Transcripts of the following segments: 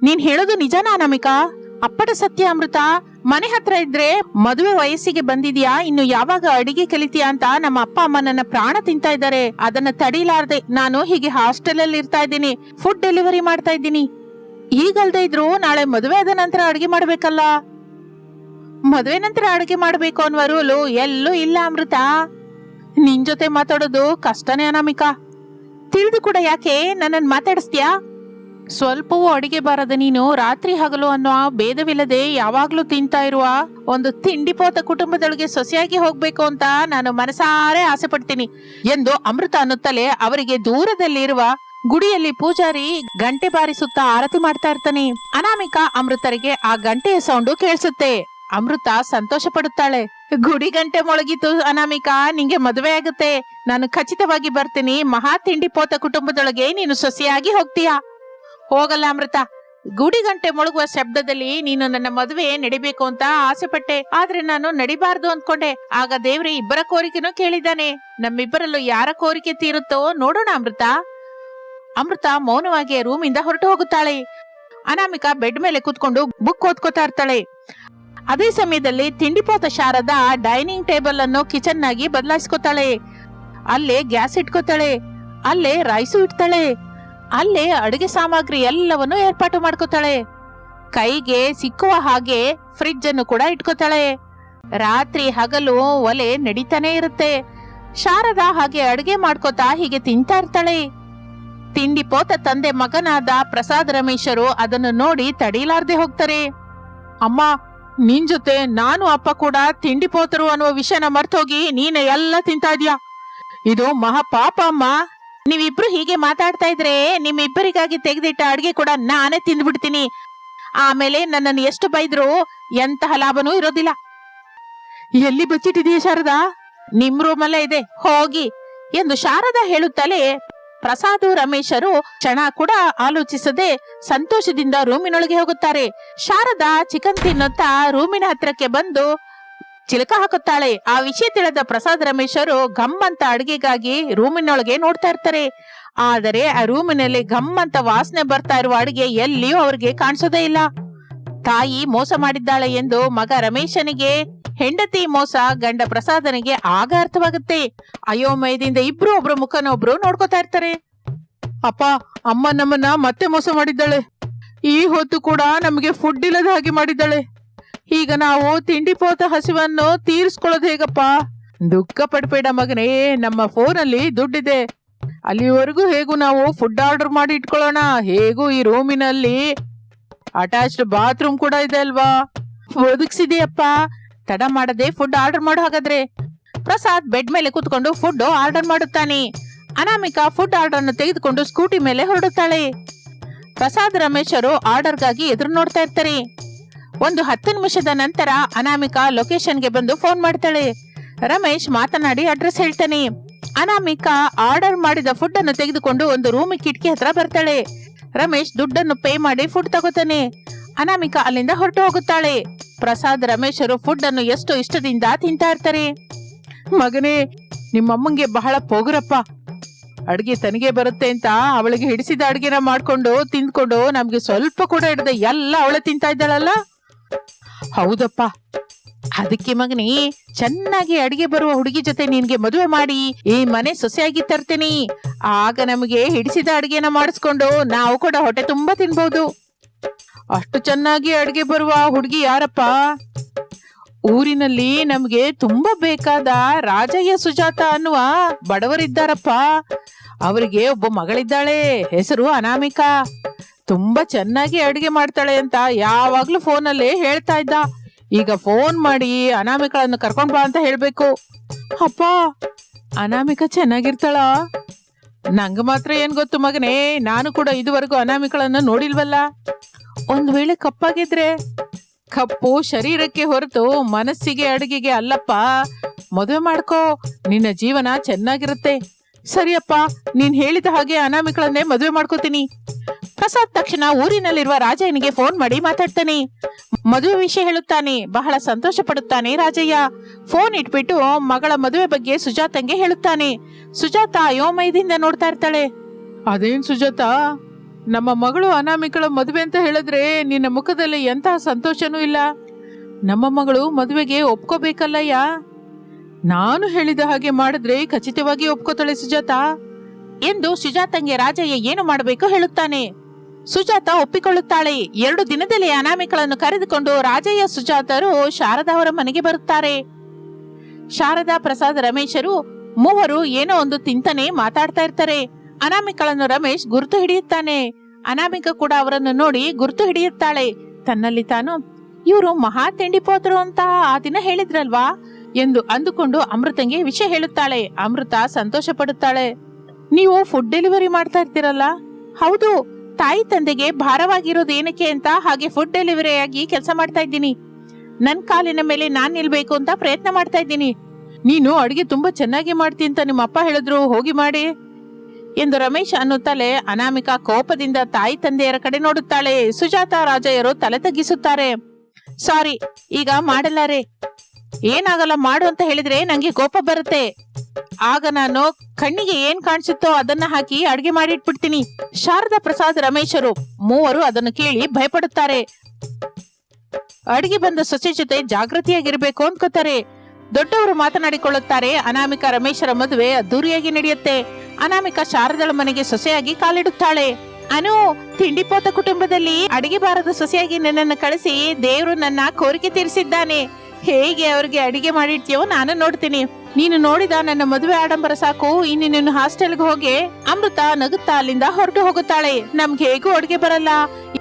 ನೀನ್ ಹೇಳೋದು ನಿಜನಾ ನಮಿಕಾ? ಅಪ್ಪಟ ಸತ್ಯ ಅಮೃತ ಮನೆ ಹತ್ರ ಇದ್ರೆ ಮದುವೆ ವಯಸ್ಸಿಗೆ ಬಂದಿದ್ಯಾ? ಇನ್ನು ಯಾವಾಗ ಅಡಿಗೆ ಕಲಿತೀಯಾ ಅಂತ ನಮ್ಮ ಅಪ್ಪ ಅಮ್ಮ ನನ್ನ ಪ್ರಾಣ ತಿಂತಾ ಇದ್ದಾರೆ. ಅದನ್ನ ತಡಿಲಾರ್ದೆ ನಾನು ಹೀಗೆ ಹಾಸ್ಟೆಲ್ ಅಲ್ಲಿ ಇರ್ತಾ ಇದ್ದೀನಿ. ಫುಡ್ ಡೆಲಿವರಿ ಮಾಡ್ತಾ ಇದ್ದೀನಿ. ಈಗಲ್ದೆ ಇದ್ರು ನಾಳೆ ಮದುವೆ ಆದ ನಂತರ ಅಡಿಗೆ ಮಾಡ್ಬೇಕಲ್ಲ? ಮದುವೆ ನಂತರ ಅಡಿಗೆ ಮಾಡ್ಬೇಕು ಅನ್ನುವ ರೂಲು ಎಲ್ಲೂ ಇಲ್ಲ ಅಮೃತ. ನಿನ್ ಜೊತೆ ಮಾತಾಡೋದು ಕಷ್ಟನೇ ಅನಾಮಿಕಾ ತಿಳಿದು ಕೂಡ ಯಾಕೆ ನನ್ನನ್ ಮಾತಾಡಿಸ್ತೀಯಾ? ಸ್ವಲ್ಪವೂ ಅಡಿಗೆ ಬಾರದ ನೀನು ರಾತ್ರಿ ಹಗಲು ಅನ್ನೋ ಭೇದವಿಲ್ಲದೆ ಯಾವಾಗ್ಲೂ ತಿಂತಾ ಇರುವ ಒಂದು ತಿಂಡಿಪೋತ ಕುಟುಂಬದೊಳಗೆ ಸೊಸೆಯಾಗಿ ಹೋಗ್ಬೇಕು ಅಂತ ನಾನು ಮನಸಾರೆ ಆಸೆ ಪಡ್ತೀನಿ ಎಂದು ಅಮೃತ ಅನ್ನುತ್ತಲೇ ಅವರಿಗೆ ದೂರದಲ್ಲಿರುವ ಗುಡಿಯಲ್ಲಿ ಪೂಜಾರಿ ಗಂಟೆ ಬಾರಿಸುತ್ತಾ ಆರತಿ ಮಾಡ್ತಾ ಇರ್ತಾನೆ. ಅನಾಮಿಕಾ ಅಮೃತರಿಗೆ ಆ ಗಂಟೆಯ ಸೌಂಡು ಕೇಳಿಸುತ್ತೆ. ಅಮೃತ ಸಂತೋಷ ಪಡುತ್ತಾಳೆ ಗುಡಿ ಗಂಟೆ ಮೊಳಗಿತು ಅನಾಮಿಕಾ, ನಿಂಗೆ ಮದುವೆ ಆಗುತ್ತೆ. ನಾನು ಖಚಿತವಾಗಿ ಬರ್ತೀನಿ. ಮಹಾ ತಿಂಡಿ ಪೋತ ಕುಟುಂಬದೊಳಗೆ ನೀನು ಸೊಸೆಯಾಗಿ ಹೋಗ್ತೀಯಾ? ಹೋಗಲ್ಲ ಅಮೃತ. ಗುಡಿ ಗಂಟೆ ಮೊಳಗುವ ಶಬ್ದದಲ್ಲಿ ನೀನು ನನ್ನ ಮದುವೆ ನಡಿಬೇಕು ಅಂತ ಆಸೆ ಪಟ್ಟೆ ಆದ್ರೆ ನಾನು ನಡಿಬಾರ್ದು ಅನ್ಕೊಂಡೆ. ಆಗ ದೇವ್ರಿ ಇಬ್ಬರ ಕೋರಿಕೆನೂ ಕೇಳಿದ್ದಾನೆ. ನಮ್ಮಿಬ್ಬರಲ್ಲೂ ಯಾರ ಕೋರಿಕೆ ತೀರುತ್ತೋ ನೋಡೋಣ ಅಮೃತ. ಅಮೃತ ಮೌನವಾಗಿ ರೂಮಿಂದ ಹೊರಟು ಹೋಗುತ್ತಾಳೆ. ಅನಾಮಿಕಾ ಬೆಡ್ ಮೇಲೆ ಕೂತ್ಕೊಂಡು ಬುಕ್ ಓದ್ಕೋತಾ ಇರ್ತಾಳೆ. ಅದೇ ಸಮಯದಲ್ಲಿ ತಿಂಡಿಪೋತ ಶಾರದ ಡೈನಿಂಗ್ ಟೇಬಲ್ ಅನ್ನು ಕಿಚನ್ ಆಗಿ ಬದಲಾಯಿಸ್ಕೋತಾಳೆ. ಅಲ್ಲೇ ಗ್ಯಾಸ್ ಇಟ್ಕೋತಾಳೆ. ಅಲ್ಲೇ ರೈಸು ಇಡ್ತಾಳೆ. ಅಲ್ಲೇ ಅಡುಗೆ ಸಾಮಗ್ರಿ ಎಲ್ಲವನ್ನೂ ಏರ್ಪಾಟು ಮಾಡ್ಕೋತಾಳೆ. ಕೈಗೆ ಸಿಕ್ಕುವ ಹಾಗೆ ಫ್ರಿಡ್ಜ್ ಅನ್ನು ಕೂಡ ಇಟ್ಕೋತಾಳೆ. ರಾತ್ರಿ ಹಗಲು ಒಲೆ ನಡೀತಾನೆ ಇರುತ್ತೆ. ಶಾರದ ಹಾಗೆ ಅಡುಗೆ ಮಾಡ್ಕೋತಾ ಹೀಗೆ ತಿಂತಾ ಇರ್ತಾಳೆ. ತಿಂಡಿ ಪೋತ ತಂದೆ ಮಗನಾದ ಪ್ರಸಾದ್ ರಮೇಶರು ಅದನ್ನು ನೋಡಿ ತಡೀಲಾರ್ದೆ ಹೋಗ್ತಾರೆ. ಅಮ್ಮ, ನಿನ್ ಜೊತೆ ನಾನು ಅಪ್ಪ ಕೂಡ ತಿಂಡಿ ಪೋತರು ಅನ್ನುವ ವಿಷಯನ ಮರ್ತೋಗಿ ನೀನೆ ಎಲ್ಲ ತಿಂತಾ ಇದ್ಯಾ? ಇದು ಮಹಾ ಪಾಪ ಅಮ್ಮ. ನೀವಿಬ್ರು ಹೀಗೆ ಮಾತಾಡ್ತಾ ಇದ್ರೆ ನಿಮ್ಮಿಬ್ಬರಿಗಾಗಿ ತೆಗೆದಿಟ್ಟ ಅಡ್ಗೆ ಕೂಡ ನಾನೇ ತಿಂದ್ಬಿಡ್ತೀನಿ. ಆಮೇಲೆ ನನ್ನನ್ನು ಎಷ್ಟು ಬೈದ್ರು ಎಂತಹ ಲಾಭನೂ ಇರೋದಿಲ್ಲ. ಎಲ್ಲಿ ಬಚ್ಚಿಟ್ಟಿದೀಯ ಶಾರದಾ? ನಿಮ್ ರೂಮಲ್ಲೇ ಇದೆ, ಹೋಗಿ ಎಂದು ಶಾರದಾ ಹೇಳುತ್ತಲೇ ಪ್ರಸಾದ್, ರಮೇಶರು ಕ್ಷಣ ಕೂಡ ಆಲೋಚಿಸದೆ ಸಂತೋಷದಿಂದ ರೂಮಿನೊಳಗೆ ಹೋಗುತ್ತಾರೆ. ಶಾರದಾ ಚಿಕನ್ ತಿನ್ನುತ್ತಾ ರೂಮಿನ ಹತ್ರಕ್ಕೆ ಬಂದು ಚಿಲಕ ಹಾಕುತ್ತಾಳೆ. ಆ ವಿಷಯ ತಿಳಿದ ಪ್ರಸಾದ್ ರಮೇಶರು ಗಮ್ ಅಂತ ಅಡಿಗೆಗಾಗಿ ರೂಮಿನೊಳಗೆ ನೋಡ್ತಾ ಇರ್ತಾರೆ. ಆದರೆ ಆ ರೂಮಿನಲ್ಲಿ ಗಮ್ ಅಂತ ವಾಸನೆ ಬರ್ತಾ ಇರುವ ಅಡಿಗೆ ಎಲ್ಲಿಯೂ ಅವ್ರಿಗೆ ಕಾಣಿಸೋದೇ ಇಲ್ಲ. ತಾಯಿ ಮೋಸ ಮಾಡಿದ್ದಾಳೆ ಎಂದು ಮಗ ರಮೇಶನಿಗೆ, ಹೆಂಡತಿ ಮೋಸ ಗಂಡ ಪ್ರಸಾದನಿಗೆ ಆಗ ಅರ್ಥವಾಗುತ್ತೆ. ಅಯೋಮಯದಿಂದ ಇಬ್ರು ಒಬ್ರು ಮುಖನೊಬ್ರು ನೋಡ್ಕೋತಾ ಇರ್ತಾರೆ. ಅಪ್ಪ, ಅಮ್ಮ ನಮ್ಮನ್ನ ಮತ್ತೆ ಮೋಸ ಮಾಡಿದ್ದಾಳೆ. ಈ ಹೊತ್ತು ಕೂಡ ನಮಗೆ ಫುಡ್ ಇಲ್ಲದ ಹಾಗೆ ಮಾಡಿದ್ದಾಳೆ. ಈಗ ನಾವು ತಿಂಡಿ ಪೋತ ಹಸಿವನ್ನು ತೀರಿಸ್ಕೊಳ್ಳೋದು ಹೇಗಪ್ಪ? ದುಃಖ ಪಡ್ಬೇಡ ಮಗನೇ, ನಮ್ಮ ಫೋನಲ್ಲಿ ದುಡ್ಡಿದೆ. ಅಲ್ಲಿವರೆಗೂ ಹೇಗೂ ನಾವು ಫುಡ್ ಆರ್ಡರ್ ಮಾಡಿ ಇಟ್ಕೊಳ್ಳೋಣ? ಹೇಗೂ ಈ ರೂಮಿನಲ್ಲಿ ಅಟ್ಯಾಚ್ಡ್ ಬಾತ್ರೂಮ್ ಕೂಡ ಇದೆ ಅಲ್ವಾ? ಒದಗಿಸಿದೆಯಪ್ಪ. ತಡ ಮಾಡದೆ ಫುಡ್ ಆರ್ಡರ್ ಮಾಡೋ ಹಾಗಾದ್ರೆ. ಪ್ರಸಾದ್ ಬೆಡ್ ಮೇಲೆ ಕೂತ್ಕೊಂಡು ಫುಡ್ ಆರ್ಡರ್ ಮಾಡುತ್ತಾನೆ. ಅನಾಮಿಕಾ ಫುಡ್ ಆರ್ಡರ್ ಅನ್ನು ತೆಗೆದುಕೊಂಡು ಸ್ಕೂಟಿ ಮೇಲೆ ಹೊರಡುತ್ತಾಳೆ. ಪ್ರಸಾದ್ ರಮೇಶರು ಆರ್ಡರ್ಗಾಗಿ ಎದುರು ನೋಡ್ತಾ ಇರ್ತಾರೆ. ಒಂದು ಹತ್ತು ನಿಮಿಷದ ನಂತರ ಅನಾಮಿಕಾ ಲೊಕೇಶನ್ಗೆ ಬಂದು ಫೋನ್ ಮಾಡ್ತಾಳೆ. ರಮೇಶ್ ಮಾತನಾಡಿ ಅಡ್ರೆಸ್ ಹೇಳ್ತಾನೆ. ಅನಾಮಿಕಾ ಆರ್ಡರ್ ಮಾಡಿದ ಫುಡ್ ಅನ್ನು ತೆಗೆದುಕೊಂಡು ಒಂದು ರೂಮ್ ಕಿಟಕಿ ಹತ್ರ ಬರ್ತಾಳೆ. ರಮೇಶ್ ದುಡ್ಡನ್ನು ಪೇ ಮಾಡಿ ಫುಡ್ ತಗೋತಾನೆ. ಅನಾಮಿಕಾ ಅಲ್ಲಿಂದ ಹೊರಟು ಹೋಗುತ್ತಾಳೆ. ಪ್ರಸಾದ್ ರಮೇಶರು ಫುಡ್ ಅನ್ನು ಎಷ್ಟು ಇಷ್ಟದಿಂದ ತಿಂತಾ ಇರ್ತಾರೆ. ಮಗನೇ, ನಿಮ್ಮಮ್ಮಂಗೆ ಬಹಳ ಪೋಗರಪ್ಪ. ಅಡ್ಗೆ ತನಗೆ ಬರುತ್ತೆ ಅಂತ ಅವಳಿಗೆ ಹಿಡಿಸಿದ ಅಡ್ಗೆನ ಮಾಡ್ಕೊಂಡು ತಿಂದ್ಕೊಂಡು ನಮ್ಗೆ ಸ್ವಲ್ಪ ಕೂಡ ಹಿಡ್ದೆ ಎಲ್ಲ ಅವಳೆ ತಿಂತಾ ಇದ್ದಾಳಲ್ಲ? ಹೌದಪ್ಪ. ಅದಕ್ಕೆ ಮಗನಿ, ಚೆನ್ನಾಗಿ ಅಡಿಗೆ ಬರುವ ಹುಡುಗಿ ಜೊತೆ ನಿನ್ಗೆ ಮದುವೆ ಮಾಡಿ, ಈ ಮನೆ ಸೊಸೆಯಾಗಿ ತರ್ತೀನಿ. ಆಗ ನಮಗೆ ಹಿಡಿಸಿದ ಅಡಿಗೆನ ಮಾಡಿಸ್ಕೊಂಡು ನಾವು ಕೂಡ ಹೊಟ್ಟೆ ತುಂಬಾ ತಿನ್ಬಹುದು ಅಷ್ಟು ಚೆನ್ನಾಗಿ ಅಡಿಗೆ ಬರುವ ಹುಡುಗಿ ಯಾರಪ್ಪ? ಊರಿನಲ್ಲಿ ನಮ್ಗೆ ತುಂಬಾ ಬೇಕಾದ ರಾಜಯ್ಯ ಸುಜಾತ ಅನ್ನುವ ಬಡವರಿದ್ದಾರಪ್ಪ. ಅವರಿಗೆ ಒಬ್ಬ ಮಗಳಿದ್ದಾಳೆ, ಹೆಸರು ಅನಾಮಿಕಾ. ತುಂಬಾ ಚೆನ್ನಾಗಿ ಅಡಿಗೆ ಮಾಡ್ತಾಳೆ ಅಂತ ಯಾವಾಗ್ಲೂ ಫೋನಲ್ಲಿ ಹೇಳ್ತಾ ಇದ್ದ. ಈಗ ಫೋನ್ ಮಾಡಿ ಅನಾಮಿಕಳನ್ನು ಕರ್ಕೊಂಡ್ ಬಾ ಅಂತ ಹೇಳ್ಬೇಕು. ಅಪ್ಪ, ಅನಾಮಿಕ ಚೆನ್ನಾಗಿರ್ತಾಳ. ನಂಗ ಮಾತ್ರ ಏನ್ ಗೊತ್ತು ಮಗನೇ, ನಾನು ಕೂಡ ಇದುವರೆಗೂ ಅನಾಮಿಕಳನ್ನು ನೋಡಿಲ್ವಲ್ಲ? ಒಂದ್ ವೇಳೆ ಕಪ್ಪಾಗಿದ್ರೆ? ಕಪ್ಪು ಶರೀರಕ್ಕೆ ಹೊರತು ಮನಸ್ಸಿಗೆ ಅಡುಗೆಗೆ ಅಲ್ಲಪ್ಪ, ಮದುವೆ ಮಾಡ್ಕೋ, ನಿನ್ನ ಜೀವನ ಚೆನ್ನಾಗಿರುತ್ತೆ. ಸರಿಯಪ್ಪ, ನೀನ್ ಹೇಳಿದ ಹಾಗೆ ಅನಾಮಿಕಳನ್ನೇ ಮದುವೆ ಮಾಡ್ಕೋತೀನಿ. ಪ್ರಸಾದ್ ತಕ್ಷಣ ಊರಿನಲ್ಲಿರುವ ರಾಜಯ್ಯನಿಗೆ ಫೋನ್ ಮಾಡಿ ಮಾತಾಡ್ತಾನೆ. ಮದುವೆ ವಿಷಯ ಹೇಳುತ್ತಾನೆ, ಬಹಳ ಸಂತೋಷ ಪಡುತ್ತಾನೆ ರಾಜಯ್ಯ. ಫೋನ್ ಇಟ್ಬಿಟ್ಟು ಮಗಳ ಮದುವೆ ಬಗ್ಗೆ ಸುಜಾತಂಗೆ ಹೇಳುತ್ತಾನೆ. ಸುಜಾತ ಅಯೋಮಯದಿಂದ ನೋಡ್ತಾ ಇರ್ತಾಳೆ. ಅದೇನ್ ಸುಜಾತ? ನಮ್ಮ ಮಗಳು ಅನಾಮಿಕಳ ಮದುವೆ ಅಂತ ಹೇಳಿದ್ರೆ ನಿನ್ನ ಮುಖದಲ್ಲಿ ಎಂತಹ ಸಂತೋಷನೂ ಇಲ್ಲ. ನಮ್ಮ ಮಗಳು ಮದುವೆಗೆ ಒಪ್ಕೋಬೇಕಲ್ಲಯ್ಯ? ನಾನು ಹೇಳಿದ ಹಾಗೆ ಮಾಡಿದ್ರೆ ಖಚಿತವಾಗಿ ಒಪ್ಕೋತಾಳೆ ಸುಜಾತ? ಎಂದು ಸುಜಾತಂಗೆ ರಾಜಯ್ಯ ಏನು ಮಾಡಬೇಕು ಹೇಳುತ್ತಾನೆ. ಸುಜಾತ ಒಪ್ಪಿಕೊಳ್ಳುತ್ತಾಳೆ. ಎರಡು ದಿನದಲ್ಲಿ ಅನಾಮಿಕಳನ್ನು ಕರೆದುಕೊಂಡು ರಾಜಯ್ಯ ಸುಜಾತರು ಶಾರದಾ ಅವರ ಮನೆಗೆ ಬರುತ್ತಾರೆ. ಶಾರದಾ ಪ್ರಸಾದ್ ರಮೇಶರು ಮೂವರು ಏನೋ ಒಂದು ತಿಂತನೆ ಮಾತಾಡ್ತಾ ಇರ್ತಾರೆ. ಅನಾಮಿಕಳನ್ನು ರಮೇಶ್ ಗುರುತು ಹಿಡಿಯುತ್ತಾನೆ. ಅನಾಮಿಕ ಕೂಡ ಅವರನ್ನು ನೋಡಿ ಗುರುತು ಹಿಡಿಯುತ್ತಾಳೆ. ತನ್ನಲ್ಲಿ ತಾನು, ಇವರು ಮಹಾ ತಿಂಡಿಪೋದ್ರು ಅಂತ ಆ ದಿನ ಹೇಳಿದ್ರಲ್ವಾ? ಎಂದು ಅಂದುಕೊಂಡು ಅಮೃತಂಗೆ ವಿಷಯ ಹೇಳುತ್ತಾಳೆ. ಅಮೃತ ಸಂತೋಷ ಪಡುತ್ತಾಳೆ ನೀವು ಫುಡ್ ಡೆಲಿವರಿ ಮಾಡ್ತಾ ಇರ್ತೀರಲ್ಲ? ಹೌದು, ತಾಯಿ ತಂದೆಗೆ ಭಾರವಾಗಿರೋದು ಏನಕ್ಕೆ ಅಂತ ಹಾಗೆ ಫುಡ್ ಡೆಲಿವರಿ ಆಗಿ ಕೆಲಸ ಮಾಡ್ತಾ ಇದ್ದೀನಿ. ನನ್ನ ಕಾಲಿನ ಮೇಲೆ ನಾನ್ ನಿಲ್ಬೇಕು ಅಂತ ಪ್ರಯತ್ನ ಮಾಡ್ತಾ ಇದ್ದೀನಿ. ನೀನು ಅಡುಗೆ ತುಂಬಾ ಚೆನ್ನಾಗಿ ಮಾಡ್ತಿ ಅಂತ ನಿಮ್ಮ ಅಪ್ಪ ಹೇಳಿದ್ರು, ಹೋಗಿ ಮಾಡಿ ಎಂದು ರಮೇಶ್ ಅನ್ನುತ್ತಲೇ ಅನಾಮಿಕಾ ಕೋಪದಿಂದ ತಾಯಿ ತಂದೆಯರ ಕಡೆ ನೋಡುತ್ತಾಳೆ. ಸುಜಾತ ರಾಜಯ್ಯರು ತಲೆ ತಗ್ಗಿಸುತ್ತಾರೆ. ಸಾರಿ, ಈಗ ಮಾಡಲಾರೆ. ಏನಾಗಲ್ಲ ಮಾಡು ಅಂತ ಹೇಳಿದ್ರೆ ನಂಗೆ ಕೋಪ ಬರುತ್ತೆ. ಆಗ ನಾನು ಕಣ್ಣಿಗೆ ಏನ್ ಕಾಣಿಸುತ್ತೋ ಅದನ್ನ ಹಾಕಿ ಅಡ್ಗೆ ಮಾಡಿ ಇಟ್ಬಿಡ್ತೀನಿ ಶಾರದಾ ಪ್ರಸಾದ್ ರಮೇಶರು ಮೂವರು ಅದನ್ನು ಕೇಳಿ ಭಯಪಡುತ್ತಾರೆ. ಅಡಿಗೆ ಬಂದ ಸೊಸೆ ಜೊತೆ ಜಾಗೃತಿಯಾಗಿರ್ಬೇಕು ಅನ್ಕೋತಾರೆ. ದೊಡ್ಡವರು ಮಾತನಾಡಿಕೊಳ್ಳುತ್ತಾರೆ, ಅನಾಮಿಕಾ ರಮೇಶರ ಮದುವೆ ಅದ್ದೂರಿಯಾಗಿ ನಡೆಯುತ್ತೆ. ಅನಾಮಿಕಾ ಶಾರದಳ ಮನೆಗೆ ಸೊಸೆಯಾಗಿ ಕಾಲಿಡುತ್ತಾಳೆ. ಅನು ತಿಂಡಿಪೋತ ಕುಟುಂಬದಲ್ಲಿ ಅಡಿಗೆ ಬಾರದ ಸೊಸೆಯಾಗಿ ನನ್ನನ್ನು ಕಳಿಸಿ ದೇವರು ನನ್ನ ಕೋರಿಕೆ ತೀರಿಸಿದ್ದಾನೆ. ಹೇಗೆ ಅವ್ರಿಗೆ ಅಡಿಗೆ ಮಾಡಿರ್ತೀಯೋ ನಾನು ನೋಡ್ತೀನಿ. ನೀನು ನೋಡಿದ ನನ್ನ ಮದುವೆ ಆಡಂಬರ ಸಾಕು. ಇನ್ನು ನೀನು ಹಾಸ್ಟೆಲ್ಗೆ ಹೋಗಿ ಅಮೃತ ನಗುತ್ತಾ ಅಲ್ಲಿಂದ ಹೊರಟು ಹೋಗುತ್ತಾಳೆ. ನಮ್ಗೆ ಹೇಗೂ ಅಡುಗೆ ಬರಲ್ಲ.